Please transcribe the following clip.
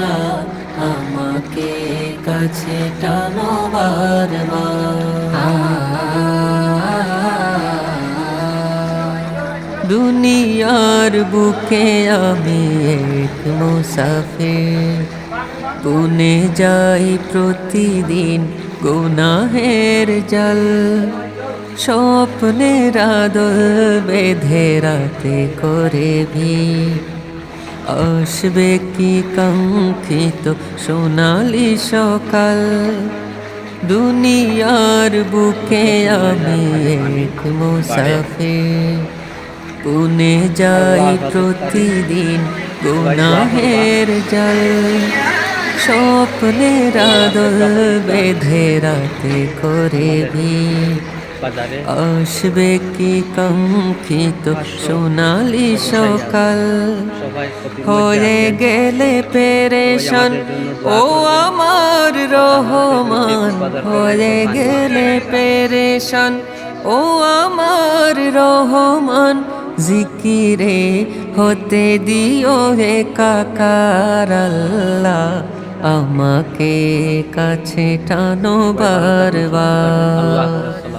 আল্লাহ আমাকে কাছে টানো দুনিয়ার বুকে আমি এক মুসাফির। পুনে যাই প্রতিদিন গুনাহের জল। স্বপ্নের আদল বেঁধে রাতে করে ভি আসবে কি কাঙ্ক্ষিত সোনালি সকাল, দুনিয়ার বুকে আমি এক মুসাফির। পুনে যাই প্রতিদিন গুনাহের জল, স্বপ্নের আদল বেঁধে রাতে করে ভি আসবে কি কাঙ্ক্ষিত? সোনালি সকাল। হয়ে গেলে পেরেশন। ও আমার রহমান। হয়ে গেলে পেরেশন। ও আমার রহমান। জিকিরে হতে দিও হে কাকার আল্লাহ। আমাকে কাছে টানো বারবার।